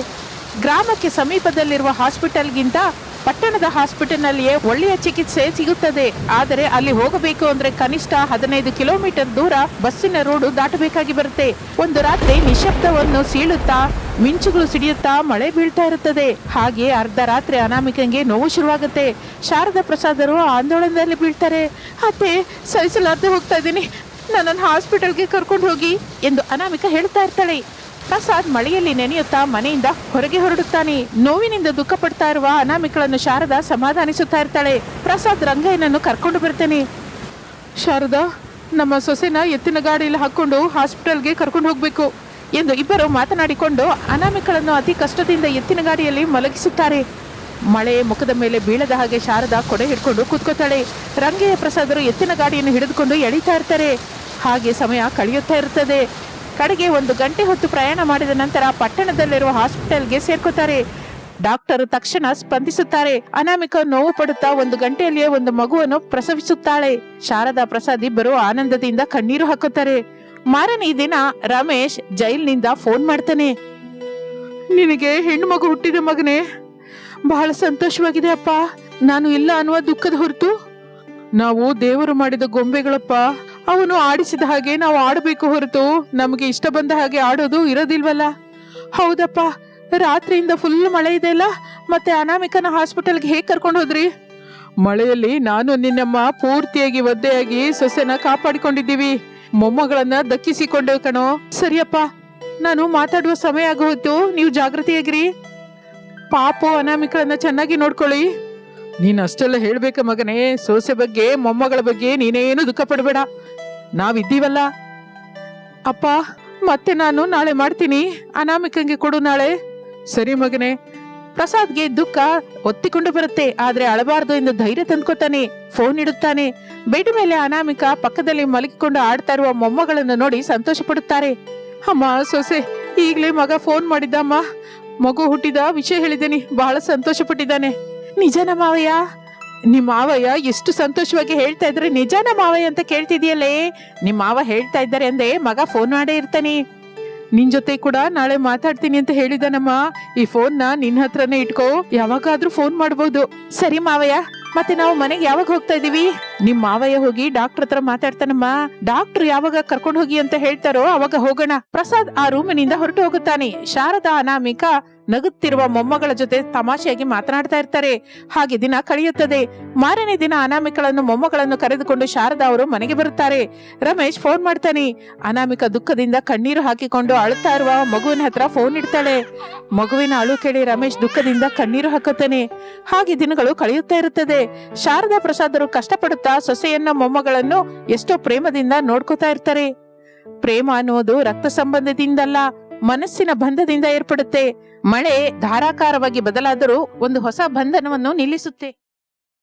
ಗ್ರಾಮಕ್ಕೆ ಸಮೀಪದಲ್ಲಿರುವ ಹಾಸ್ಪಿಟಲ್ಗಿಂತ ಪಟ್ಟಣದ ಹಾಸ್ಪಿಟಲ್ನಲ್ಲಿಯೇ ಒಳ್ಳೆಯ ಚಿಕಿತ್ಸೆ ಸಿಗುತ್ತದೆ. ಆದರೆ ಅಲ್ಲಿ ಹೋಗಬೇಕು ಅಂದ್ರೆ ಕನಿಷ್ಠ ಹದಿನೈದು ಕಿಲೋಮೀಟರ್ ದೂರ ಬಸ್ಸಿನ ರೋಡು ದಾಟಬೇಕಾಗಿ ಬರುತ್ತೆ. ಒಂದು ರಾತ್ರಿ ನಿಶಬ್ದವನ್ನು ಸೀಳುತ್ತಾ, ಮಿಂಚುಗಳು ಸಿಡಿಯುತ್ತಾ ಮಳೆ ಬೀಳ್ತಾ ಇರುತ್ತದೆ. ಹಾಗೆ ಅರ್ಧ ರಾತ್ರಿ ಅನಾಮಿಕಂಗೆ ನೋವು ಶುರುವಾಗುತ್ತೆ. ಶಾರದಾ ಪ್ರಸಾದರು ಆಂದೋಲನದಲ್ಲಿ ಬೀಳ್ತಾರೆ. ಅತ್ತೆ ಸಹಿಸಲಾರ್ದೆ ಹೋಗ್ತಾ ಇದ್ದೀನಿ. ನನ್ನನ್ನು ಹಾಸ್ಪಿಟಲ್ಗೆ ಕರ್ಕೊಂಡು ಹೋಗಿ ಎಂದು ಅನಾಮಿಕ ಹೇಳ್ತಾ ಇರ್ತಾಳೆ. ಪ್ರಸಾದ್ ಮಳೆಯಲ್ಲಿ ನೆನೆಯುತ್ತಾ ಮನೆಯಿಂದ ಹೊರಗೆ ಹೊರಡುತ್ತಾನೆ. ನೋವಿನಿಂದ ದುಃಖ ಪಡ್ತಾ ಇರುವ ಅನಾಮಿಕಳನ್ನು ಶಾರದಾ ಸಮಾಧಾನಿಸುತ್ತಾ ಇರ್ತಾಳೆ. ಪ್ರಸಾದ್ ರಂಗಯ್ಯನನ್ನು ಕರ್ಕೊಂಡು ಬರ್ತಾನೆ. ಶಾರದಾ, ನಮ್ಮ ಸೊಸೆನ ಎತ್ತಿನ ಗಾಡಿಯಲ್ಲಿ ಹಾಕೊಂಡು ಹಾಸ್ಪಿಟಲ್ಗೆ ಕರ್ಕೊಂಡು ಹೋಗ್ಬೇಕು ಎಂದು ಇಬ್ಬರು ಮಾತನಾಡಿಕೊಂಡು ಅನಾಮಿಕಳನ್ನು ಅತಿ ಕಷ್ಟದಿಂದ ಎತ್ತಿನ ಗಾಡಿಯಲ್ಲಿ ಮಲಗಿಸುತ್ತಾರೆ. ಮಳೆ ಮುಖದ ಮೇಲೆ ಬೀಳದ ಹಾಗೆ ಶಾರದಾ ಕೊಡೆ ಹಿಡ್ಕೊಂಡು ಕೂತ್ಕೋತಾಳೆ ರಂಗಯ್ಯ ಪ್ರಸಾದರು ಎತ್ತಿನ ಗಾಡಿಯನ್ನು ಹಿಡಿದುಕೊಂಡು ಎಳಿತಾ ಇರ್ತಾರೆ. ಹಾಗೆ ಸಮಯ ಕಳೆಯುತ್ತಾ ಇರುತ್ತದೆ. ಕಡೆಗೆ ಒಂದು ಗಂಟೆ ಹೊತ್ತು ಪ್ರಯಾಣ ಮಾಡಿದ ನಂತರ ಪಟ್ಟಣದಲ್ಲಿರುವ ಹಾಸ್ಪಿಟಲ್ಗೆ ಸೇರ್ಕೋತಾರೆ. ಡಾಕ್ಟರ್ ತಕ್ಷಣ ಸ್ಪಂದಿಸುತ್ತಾರೆ. ಅನಾಮಿಕ ನೋವು ಪಡುತ್ತಾ ಒಂದು ಗಂಟೆಯಲ್ಲಿಯೇ ಒಂದು ಮಗುವನ್ನು ಪ್ರಸವಿಸುತ್ತಾಳೆ. ಶಾರದಾ ಪ್ರಸಾದ್ ಇಬ್ಬರು ಆನಂದದಿಂದ ಕಣ್ಣೀರು ಹಾಕುತ್ತಾರೆ. ಮಾರನೇ ದಿನ ರಮೇಶ್ ಜೈಲಿನಿಂದ ಫೋನ್ ಮಾಡ್ತಾನೆ. ನಿನಗೆ ಹೆಣ್ಣು ಮಗು ಹುಟ್ಟಿದ ಮಗನೇ, ಬಹಳ ಸಂತೋಷವಾಗಿದೆ ಅಪ್ಪ. ನಾನು ಇಲ್ಲ ಅನ್ನುವ ದುಃಖದ ಹೊರತು. ನಾವು ದೇವರು ಮಾಡಿದ ಗೊಂಬೆಗಳಪ್ಪ. ಅವನು ಆಡಿಸಿದ ಹಾಗೆ ನಾವು ಆಡಬೇಕು ಹೊರತು ನಮಗೆ ಇಷ್ಟ ಬಂದ ಹಾಗೆ ಆಡೋದು ಇರೋದಿಲ್ವಲ್ಲ? ಹೌದಪ್ಪ, ರಾತ್ರಿಯಿಂದ ಫುಲ್ ಮಳೆ ಇದೆಯಲ್ಲ ಮತ್ತೆ ಅನಾಮಿಕನ ಹಾಸ್ಪಿಟಲ್ಗೆ ಹೇಗೆ ಕರ್ಕೊಂಡು ಹೋದ್ರಿ? ಮಳೆಯಲ್ಲಿ ನಾನು ನಿನ್ನಮ್ಮ ಪೂರ್ತಿಯಾಗಿ ಒದ್ದೆಯಾಗಿ ಸೊಸೆನ ಕಾಪಾಡಿಕೊಂಡಿದ್ದೀವಿ. ಮೊಮ್ಮಗಳನ್ನ ದಕ್ಕಿಸಿಕೊಂಡೆ ಕಣೋ. ಸರಿಯಪ್ಪ, ನಾನು ಮಾತಾಡುವ ಸಮಯ ಆಗೋಯ್ತು ನೀವು ಜಾಗೃತಿಯಾಗಿರಿ ಪಾಪು ಅನಾಮಿಕಳನ್ನ ಚೆನ್ನಾಗಿ ನೋಡ್ಕೊಳ್ಳಿ. ನೀನು ಅಷ್ಟೆಲ್ಲ ಹೇಳ್ಬೇಕ ಮಗನೇ. ಸೊಸೆ ಬಗ್ಗೆ, ಮೊಮ್ಮಗಳ ಬಗ್ಗೆ ನೀನೇನು ದುಃಖ ಪಡಬೇಡ ನಾವಿದ್ದೀವಲ್ಲ? ಅಪ್ಪ, ಮತ್ತೆ ನಾನು ನಾಳೆ ಮಾಡ್ತೀನಿ. ಅನಾಮಿಕಂಗೆ ಕೊಡು ನಾಳೆ. ಸರಿ ಮಗನೇ. ಪ್ರಸಾದ್ಗೆ ದುಃಖ ಒತ್ತಿಕೊಂಡು ಬರುತ್ತೆ. ಆದ್ರೆ ಅಳಬಾರದು ಎಂದು ಧೈರ್ಯ ತಂದ್ಕೊತಾನೆ. ಫೋನ್ ಇಡುತ್ತಾನೆ. ಬೆಡ್ ಮೇಲೆ ಅನಾಮಿಕ ಪಕ್ಕದಲ್ಲಿ ಮಲಗಿಕೊಂಡು ಆಡ್ತಾ ಇರುವ ಮೊಮ್ಮಗಳನ್ನು ನೋಡಿ ಸಂತೋಷ ಪಡುತ್ತಾರೆ ಅಮ್ಮ, ಸೊಸೆ, ಈಗಲೇ ಮಗ ಫೋನ್ ಮಾಡಿದ್ದಮ್ಮ. ಮಗು ಹುಟ್ಟಿದ ವಿಷಯ ಹೇಳಿದ್ದೀನಿ. ಬಹಳ ಸಂತೋಷ ಪಟ್ಟಿದ್ದಾನೆ ನಿಜನ ಮಾವಯ್ಯ? ನಿಮ್ಮ ಮಾವಯ್ಯ ಎಷ್ಟು ಸಂತೋಷವಾಗಿ ಹೇಳ್ತಾ ಇದ್ರೆ ನಿಜಾನ ಮಾವಯ್ಯ ಅಂತ ಕೇಳ್ತಿದ್ಯಲ್ಲೇ? ನಿಮ್ ಮಾವ ಹೇಳ್ತಾ ಇದ್ದಾರೆ ಅಂದ್ರೆ ಮಗ ಫೋನ್ ಮಾಡೇ ಇರ್ತಾನೆ. ನಿನ್ ಜೊತೆ ಕೂಡ ನಾಳೆ ಮಾತಾಡ್ತೀನಿ ಅಂತ ಹೇಳಿದನಮ್ಮ. ಈ ಫೋನ್ನ ನಿನ್ ಹತ್ರನೇ ಇಟ್ಕೋ. ಯಾವಾಗಾದ್ರೂ ಫೋನ್ ಮಾಡ್ಬೋದು. ಸರಿ ಮಾವಯ್ಯ, ಮತ್ತೆ ನಾವು ಮನೆಗೆ ಯಾವಾಗ ಹೋಗ್ತಾ ಇದೀವಿ? ನಿಮ್ ಮಾವಯ್ಯ ಹೋಗಿ ಡಾಕ್ಟರ್ ಹತ್ರ ಮಾತಾಡ್ತಾನಮ್ಮ. ಡಾಕ್ಟರ್ ಯಾವಾಗ ಕರ್ಕೊಂಡು ಹೋಗಿ ಅಂತ ಹೇಳ್ತಾರೋ ಅವಾಗ ಹೋಗೋಣ. ಪ್ರಸಾದ್ ಆ ರೂಮಿನಿಂದ ಹೊರಟು ಹೋಗುತ್ತಾನೆ. ಶಾರದಾ ಅನಾಮಿಕ ನಗುತ್ತಿರುವ ಮೊಮ್ಮಗಳ ಜೊತೆ ತಮಾಷೆಯಾಗಿ ಮಾತನಾಡ್ತಾ ಇರ್ತಾರೆ. ಹಾಗೆ ದಿನ ಕಳೆಯುತ್ತದೆ. ಮಾರನೇ ದಿನ ಅನಾಮಿಕಳನ್ನು ಮೊಮ್ಮಗಳನ್ನು ಕರೆದುಕೊಂಡು ಶಾರದಾ ಅವರು ಮನೆಗೆ ಬರುತ್ತಾರೆ. ರಮೇಶ್ ಫೋನ್ ಮಾಡ್ತಾನೆ. ಅನಾಮಿಕ ದುಃಖದಿಂದ ಕಣ್ಣೀರು ಹಾಕಿಕೊಂಡು ಅಳುತ್ತಾ ಇರುವ ಮಗುವಿನ ಹತ್ರ ಫೋನ್ ಇಡ್ತಾಳೆ. ಮಗುವಿನ ಅಳು ಕೇಳಿ ರಮೇಶ್ ದುಃಖದಿಂದ ಕಣ್ಣೀರು ಹಾಕುತ್ತಾನೆ. ಹಾಗೆ ದಿನಗಳು ಕಳೆಯುತ್ತಾ ಇರುತ್ತದೆ. ಶಾರದಾ ಪ್ರಸಾದರು ಕಷ್ಟಪಡುತ್ತಾ ಸೊಸೆಯನ್ನ ಮೊಮ್ಮಗಳನ್ನು ಎಷ್ಟೋ ಪ್ರೇಮದಿಂದ ನೋಡ್ಕೋತಾ ಇರ್ತಾರೆ. ಪ್ರೇಮ ಅನ್ನುವುದು ರಕ್ತ ಸಂಬಂಧದಿಂದಲ್ಲ. ಮನಸ್ಸಿನ ಬಂಧದಿಂದ ಏರ್ಪಡುತ್ತೆ. ಮಳೆ ಧಾರಾಕಾರವಾಗಿ ಬದಲಾದರೂ ಒಂದು ಹೊಸ ಬಂಧನವನ್ನು ನಿಲ್ಲಿಸುತ್ತೆ.